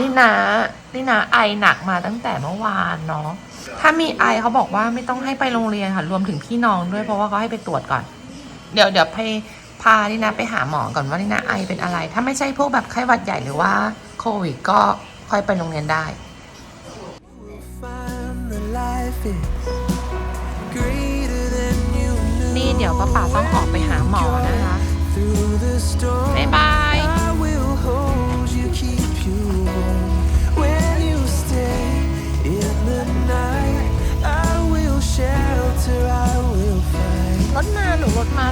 นี่นานี่นาไอหนักมาตั้งแต่เมื่อวานเนาะ ถ้ามีไอเขาบอกว่าไม่ต้องให้ไปโรงเรียนค่ะ รวมถึงพี่น้องด้วยเพราะว่าเขาให้ไปตรวจก่อน เดี๋ยวเดี๋ยวไปพานี่นาไปหาหมอก่อนว่านี่นาไอเป็นอะไร ถ้าไม่ใช่พวกแบบไข้หวัดใหญ่หรือว่าโควิดก็ค่อยไปโรงเรียนได้ นี่เดี๋ยวป้าป๋าต้องออกไปหาหมอนะคะบ๊ายบาย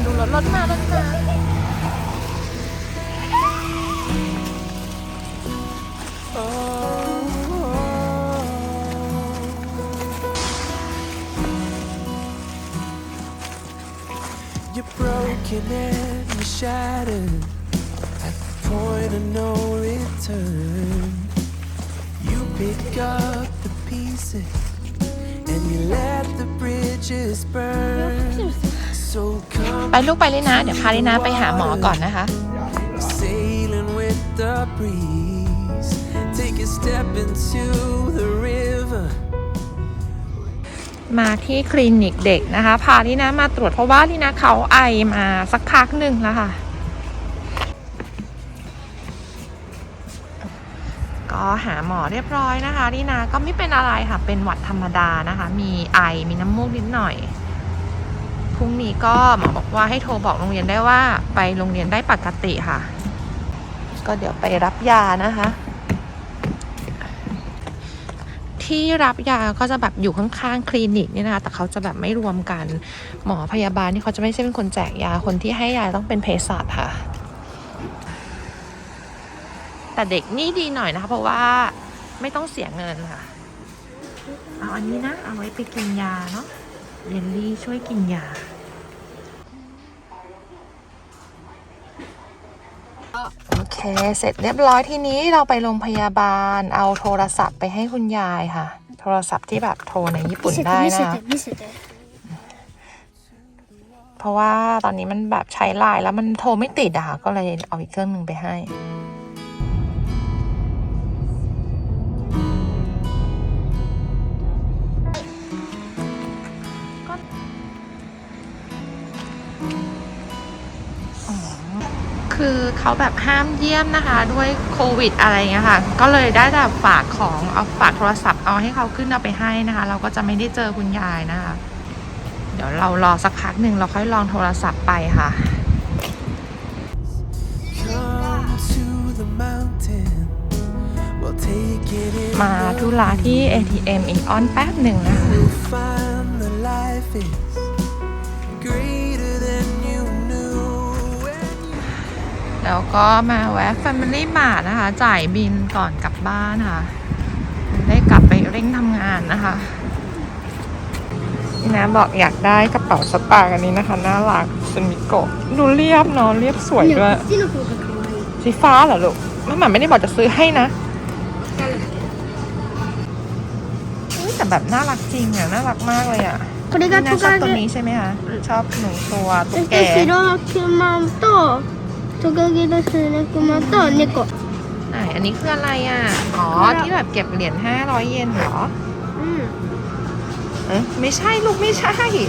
ดูรถรถมารถมา You're broken and you're shattered at the point of no return. You pick up the pieces and you let the bridges burn. So come ไปลูกไปเลยนะ เดี๋ยวพาเลยนะไปหาหมอก่อนนะคะ sailing with the breeze. Take a step into the river. มาที่คลินิกเด็กนะคะ พาลีนะมาตรวจเพราะว่าลีนะเขาไอมาสักพักหนึ่งแล้วค่ะ ก็หาหมอเรียบร้อยนะคะลีนาก็ไม่เป็นอะไรค่ะ เป็นหวัดธรรมดานะคะ มีไอมีน้ำมูกนิดหน่อย พรุ่งนี้ก็หมอบอกว่าให้โทรบอกโรงเรียนได้ว่าไปโรงเรียนได้ปกติค่ะ ก็เดี๋ยวไปรับยานะคะ ที่รับยาก็จะแบบอยู่ข้างๆคลินิกเนี่ยนะคะแต่เขาจะแบบไม่รวมกัน หมอพยาบาลนี่เขาจะไม่ใช่เป็นคนแจกยาคนที่ให้ยาต้องเป็นเภสัชค่ะ แต่เด็กนี่ดีหน่อยนะคะ เพราะว่าไม่ต้องเสียเงินค่ะ เอาอันนี้นะ เอาไว้ไปกินยาเนาะ เยลลี่ช่วยกินยาโอเค เสร็จเรียบร้อยทีนี้เราไปโรงพยาบาลเอาโทรศัพท์ไปให้คุณยายค่ะ โทรศัพท์ที่แบบโทรในญี่ปุ่นได้นะะเพราะว่าตอนนี้มันแบบใช้ไลน์แล้วมันโทรไม่ติดอะค่ะก็เลยเอาอีกเครื่องหนึ่งไปให้ คือเขาแบบห้ามเยี่ยมนะคะ ด้วยโควิดอะไรเงี้ยค่ะ ก็เลยได้แต่ฝากของเอาฝากโทรศัพท์เอาให้เขาขึ้นเอาไปให้นะคะ เราก็จะไม่ได้เจอคุณยายนะคะ เดี๋ยวเรารอสักพักหนึ่งเราค่อยลองโทรศัพท์ไปค่ะ มาธุระที่ ATM อีกออนแป๊บหนึ่งนะคะ แล้วก็มาแวะ Family Mart นะคะ จ่ายบินก่อนกลับบ้านค่ะ ได้กลับไปเร่งทำงานนะคะนี่นะบอกอยากได้กระเป๋าสตางค์อันนี้นะคะ น่ารักสมิโกะดูเรียบเนาะเรียบสวย いや ด้วย こっちの方が可愛い สีฟ้าเหรอลูกแม่หมาไม่ได้บอกจะซื้อให้นะอุ๊ยแต่แบบน่ารักจริงอ่ะ น่ารักมากเลยอ่ะ これ นี่ が น่า ト ชอบ カ ตัว ゲ นี้ใช่ไหมคะ ชอบหนูตัวตุ๊ そ ก し แก て白クマと トカゲのスネクマと猫 ไหนอันนี้คืออะไรอ่ะ อ๋อ ที่แบบเก็บเหรียญห้าร้อยเยนเหรอ うん เอ๊ะไม่ใช่ลูกไม่ใช่ え違うよ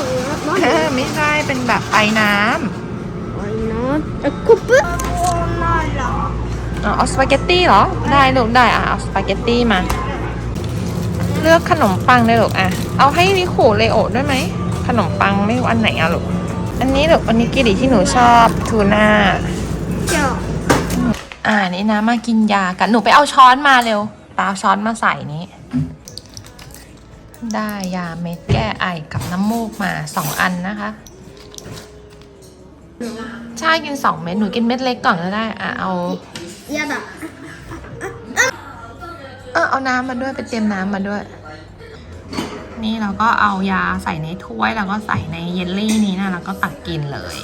เอ 何 อไม่ใช่เป็นแบบไอ้น้ 可愛いなえコップ ำอ๋อเอาสปาเกตตี้เหรอ ได้ลูกได้อ่ะเอาสปาเกตตี้มา เลือกขนมปังได้ลูกอ่ะ เอาให้นิคูเลโอด้วยไหม ขนมปังไม่รู้อันไหนอ่ะลูก อันนี้ลูกอันนี้กิริที่หนูชอบทูน่าจ้บอ่านี่นะมากินยากันหนูไปเอาช้อนมาเร็วปาเอาช้อนมาใส่นี้ได้ยาเม็ดแก้ไอกับน้ำมูกมาสองอันนะคะใช่กินสองเม็ดหนูกินเม็ดเล็กก่อนก็ได้อะเอาเอาน้ำมาด้วยไปเตรียมน้ำมาด้วย นี่เราก็เอายาใส่ในถ้วยแล้วก็ใส่ในเยลลี่นี้นะแล้วก็ตักกินเลย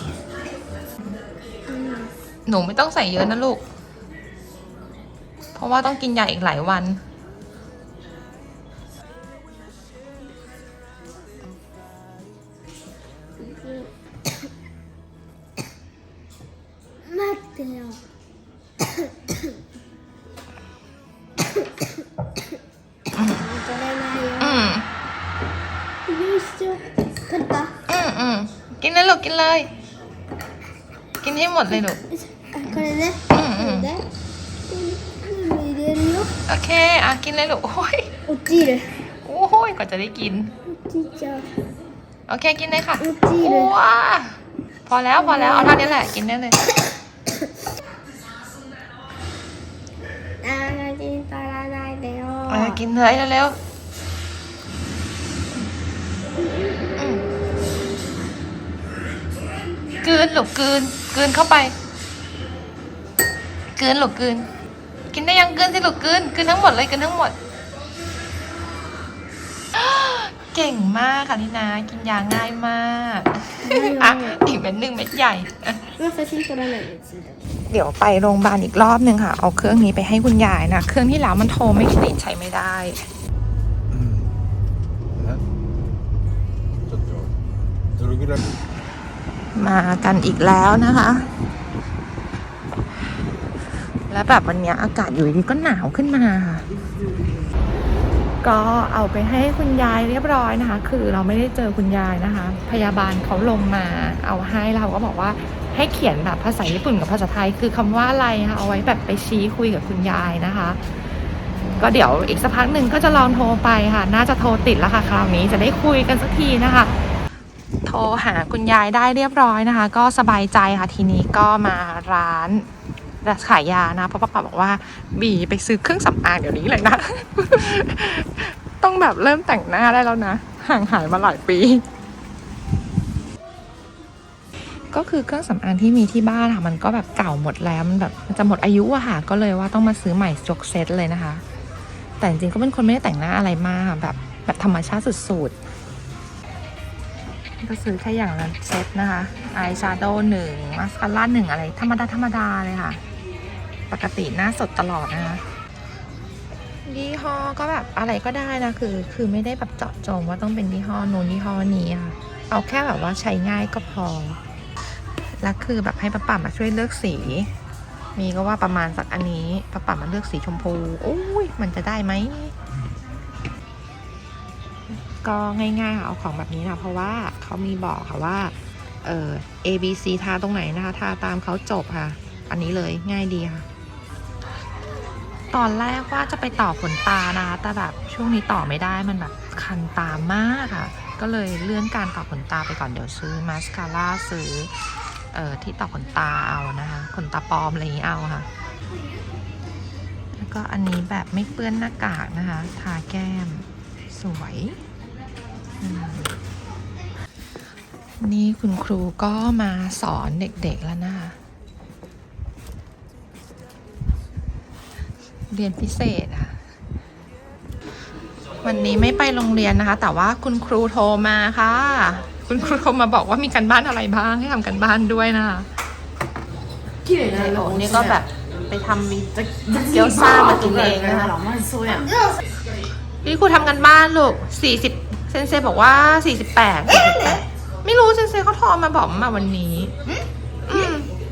หนูไม่ต้องใส่เยอะนะลูก เพราะว่าต้องกินยาอีกหลายวันลูก กินเลย กินให้หมดเลยหนูก Akıllı. Burada. Veriyor. โอเค อะ กินเลยลูก โอ้ยจิเลยโอ้ยกว่าจะได้กิน Utice. โอเค กินเลยค่ะอุจิเลยว้าพอแล้วพอแล้ว เอาเท่านี้แหละ กินได้เลย Anacığım para เออกินเลยเร็วๆ กลืนลูกกลืนกลืนเข้าไปกลืนลูกกลืน กินได้ยังกลืนสิลูกกลืนกลืนทั้งหมดเลยกลืนทั้งหมด เก่งมากค่ะนี่นากินยาง่ายมากอ่ะอีกเม็ดหนึ่งเม็ดใหญ่ 今写真撮らないでついた เดี๋ยวไปโรงพยาบาลอีกรอบหนึ่งค่ะ เอาเครื่องนี้ไปให้คุณยายนะ เครื่องที่แล้วมันโทรไม่ติดใช้ไม่ได้ ねちょっとどれぐらい มากันอีกแล้วนะคะ แล้วแบบวันนี้อากาศอยู่ดีก็หนาวขึ้นมาค่ะก็เอาไปให้คุณยายเรียบร้อยนะคะ คือเราไม่ได้เจอคุณยายนะคะ พยาบาลเขาลงมาเอาให้แล้วเขาก็บอกว่าให้เขียนแบบภาษาญี่ปุ่นกับภาษาไทย คือคำว่าอะไรคะเอาไว้แบบไปชี้คุยกับคุณยายนะคะ ก็เดี๋ยวอีกสักพักหนึ่งก็จะลองโทรไปค่ะ น่าจะโทรติดแล้วค่ะคราวนี้จะได้คุยกันสักทีนะคะ โทรหาคุณยายได้เรียบร้อยนะคะ ก็สบายใจค่ะทีนี้ก็มาร้านขายยานะเพราะป้าป๋าบอกว่า บีไปซื้อเครื่องสำอางเดี๋ยวนี้เลยนะ ต้องแบบเริ่มแต่งหน้าได้แล้วนะ ห่างหายมาหลายปี ก็คือเครื่องสำอางที่มีที่บ้านค่ะ มันก็แบบเก่าหมดแล้วมันแบบมันจะหมดอายุอะค่ะ ก็เลยว่าต้องมาซื้อใหม่ยกเซตเลยนะคะ แต่จริงๆก็เป็นคนไม่ได้แต่งหน้าอะไรมากแบบแบบธรรมชาติสุดๆ ก็ซื้อแค่อย่างละเซตนะคะอายแชโดว์หนึ่งมาสคาร่าหนึ่งอะไร ธรรมดา ธรรมดาเลยค่ะ ปกติหน้าสดตลอดนะคะยี่ห้อก็แบบอะไรก็ได้นะคือ คือไม่ได้แบบเจาะจงว่าต้องเป็นยี่ห้อนู้นยี่ห้อนี้ค่ะเอาแค่แบบว่าใช้ง่ายก็พอ แล้วคือแบบให้ป้าป่ามาช่วยเลือกสี มีก็ว่าประมาณสักอันนี้ป้าป่ามาเลือกสีชมพูโอ้ยมันจะได้ไหม ก็ง่ายๆค่ะเอาของแบบนี้นะเพราะว่าเขามีบอกค่ะว่าเออ A B C ทาตรงไหนนะคะทาตามเขาจบค่ะ อันนี้เลยง่ายดีค่ะ ตอนแรกว่าจะไปต่อขนตานะคะแต่แบบช่วงนี้ต่อไม่ได้มันแบบคันตามากค่ะ ก็เลยเลื่อนการต่อขนตาไปก่อนเดี๋ยวซื้อมาสคาร่าซื้อเออที่ต่อขนตาเอานะคะขนตาปลอมอะไรอย่างนี้เอาค่ะแล้วก็อันนี้แบบไม่เปื้อนหน้ากากนะคะ ทาแก้มสวย นี่คุณครูก็มาสอนเด็กๆแล้วนะคะ เรียนพิเศษอะวันนี้ไม่ไปโรงเรียนนะคะ แต่ว่าคุณครูโทรมาค่ะ คุณครูโทรมาบอกว่ามีการบ้านอะไรบ้างให้ทำกันบ้านด้วยนะคะไอโอนี่ก็แบบไปทำเกี๊ยวซ่ามากินเองนะคะพี่ครูทำกันบ้านลูกสี่สิบ เซนเซบอกว่าสี่สิบแปดไม่รู้เซนเซเขาทอมาบอกมาวันนี้ อื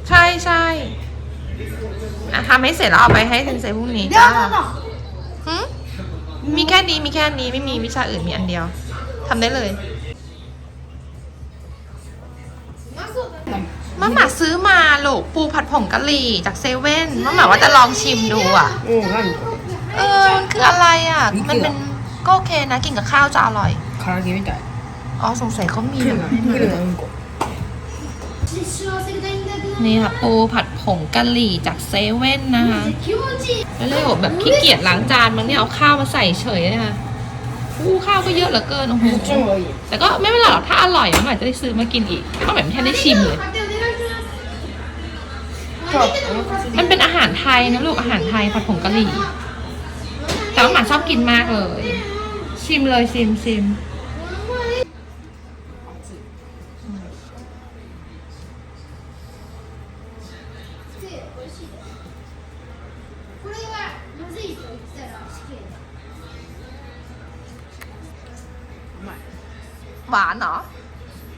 ใช่ใช่ทำให้เสร็จแล้วเอาไปให้เซนเซพรุ่งนี้เดี๋ยจ้าอหึมีแค่นี้มีแค่นี้ไม่มีวิชาอื่นมีอันเดียวทำได้เลยมะหมาซื้อมาลูกปูผัดผงกะหรี่จากเซเว่นมะหมาว่าจะลองชิมดูอะ 응, 한 เออมันคืออะไรอะ มันเป็นก็โอเคนะ กินกับข้าวจะอร่อย 唐揚げみたい。 อ๋อสงสัยเขามี 来るな、来るな、うんこ。実習忘れたいんだけど นี่ค่ะปูผัดผงกะหรี่จากเซเว่นนะคะ 気持ちいい แล้วเลยบอกแบบขี้เกียจล้างจานมั้งเนี่ยเอาข้าวมาใส่เฉยเลยค่ะอู้ข้าวก็เยอะเหลือเกินโอ้โห 超いい。 แต่ก็ไม่เป็นไรหรอกถ้าอร่อยมันอาจจะได้ซื้อมากินอีกเพราะแบบไม่ทันได้ชิมเลย 買ってお願いします じゃあ、お腹すい มันเป็นอาหารไทยนะลูกอาหารไทยผัดผงกะหรี่ แต่ว่าหมาชอบกินมากเลย ชิมเลยชิมชิม これはまずいと言ったら死刑だ หวานเหรอ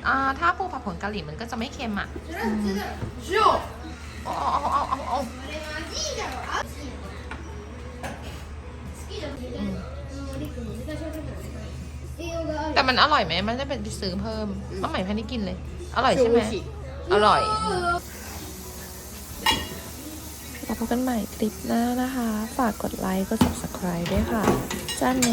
อ่าถ้าปูผัดผงกะหรี่มันก็จะไม่เค็มอ่ะ それは普通だろ塩 เอาเอาเอาเอาเอา これまずいだろあ好き好きだもんねもうリクも昔は食べた栄養がある แต่มันอร่อยไหมมันจะเป็นไปซื้อเพิ่มป้าใหม่พันได้กินเลย 好 อร่อยใช่ไหม อร่อย เรา พบกันใหม่คลิปหน้านะคะ ฝากกดไลค์ กด subscribe ด้วยค่ะจ้าเน